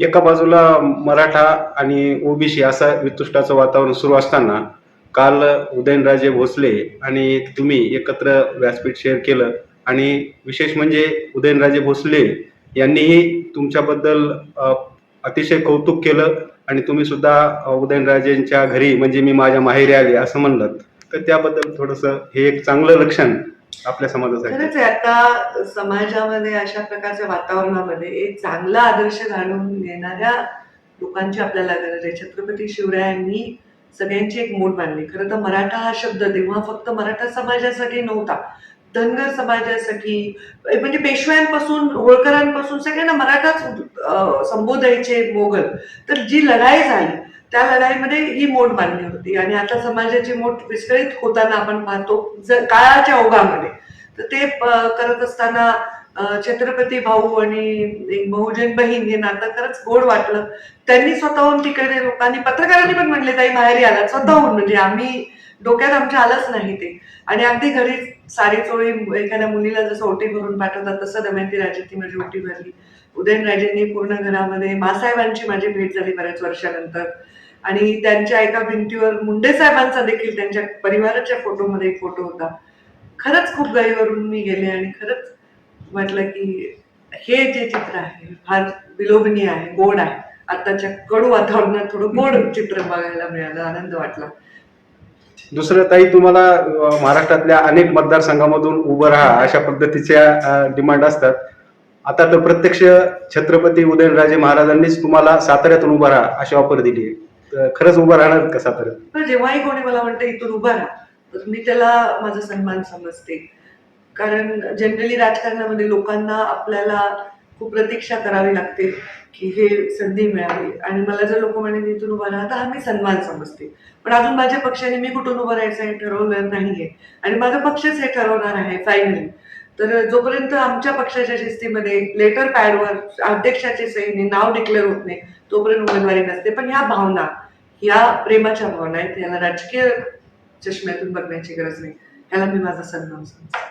एका बाजूला मराठा आणि ओबीसी असा वितुष्टाचं वातावरण सुरू असताना काल उदयनराजे भोसले आणि तुम्ही एकत्र व्यासपीठ शेअर केलं. आणि विशेष म्हणजे उदयनराजे भोसले यांनीही तुमच्याबद्दल अतिशय कौतुक केलं आणि तुम्ही सुद्धा उदयनराजेंच्या घरी म्हणजे मी माझ्या माहेरी आले असं म्हणलं. तर त्याबद्दल थोडंसं हे एक चांगलं लक्षण आपल्या समाजासाठी. खरंच आहे आता समाजामध्ये अशा प्रकारच्या वातावरणामध्ये एक चांगला आदर्श घालून येणाऱ्या लोकांची आपल्याला गरज आहे. छत्रपती शिवरायांनी सगळ्यांची एक मूळ मानली. खरं तर मराठा हा शब्द तेव्हा फक्त मराठा समाजासाठी नव्हता. धनगर समाजासाठी म्हणजे पेशव्यांपासून होळकरांपासून सगळ्यांना मराठाच संबोधायचे मोगल तर जी लढाई झाली त्या लढाईमध्ये ही मोठ मांडली होती. आणि आता समाजाची मोठ विस्कळीत होताना आपण पाहतो जर काळाच्या ओघामध्ये. तर ते करत असताना छत्रपती भाऊ आणि एक बहुजन बहीण हे नातं खरंच गोड वाटलं. त्यांनी स्वतःहून तिकडे लोकांनी पत्रकारांनी पण म्हणले ताई माहेरी आला स्वतःहून म्हणजे आम्ही डोक्यात आमच्या आलंच नाही ते. आणि अगदी घरी साडी चोळी एखाद्या मुलीला जसं ओटी भरून पाठवतात तसं दमयंती राजे ती माझी ओटी भरली. उदयनराजेंनी पूर्ण घरामध्ये मासाहेबांची माझी भेट झाली बऱ्याच वर्षानंतर. आणि त्यांच्या एका भिंतीवर मुंडे साहेबांचा देखील त्यांच्या परिवाराच्या फोटोमध्ये एक फोटो होता. खरंच खूप गाईवरून मी गेले आणि खरंच म्हटलं की हे जे चित्र आहे फार विलोभनीय आहे गोड आहे. आताच्या कडू वातावरणात थोडं गोड चित्र बघायला मिळालं आनंद वाटला. दुसरं ताई तुम्हाला महाराष्ट्रातल्या अनेक मतदारसंघामधून उभं राहा अशा पद्धतीच्या डिमांड असतात. आता तर प्रत्यक्ष छत्रपती उदयनराजे महाराजांनीच तुम्हाला साताऱ्यातून उभं राहा अशी ऑफर दिली आहे. खरंच उभं राहणार का साताऱ्यात? जेव्हाही कोणी मला म्हणतं इथून उभा राहा. तर मी त्याला माझा सन्मान समजते. कारण जनरली राजकारणामध्ये लोकांना आपल्याला खूप प्रतीक्षा करावी लागते की हे संधी मिळावी. आणि मला जर लोक म्हणे इथून उभा राहा तर हा मी सन्मान समजते. पण अजून माझ्या पक्षाने मी कुठून उभं राहायचं हे ठरवलं नाहीये. आणि माझा पक्षच हे ठरवणार आहे फायनली तर जोपर्यंत आमच्या पक्षाच्या शिस्तीमध्ये लेटर पॅडवर अध्यक्षाचे सहीने नाव डिक्लेअर होत नाही तोपर्यंत उमेदवारी नसते. पण ह्या भावना ह्या प्रेमाच्या भावना आहेत याला राजकीय चष्म्यातून बघण्याची गरज नाही. ह्याला मी माझा सन्मान समजते.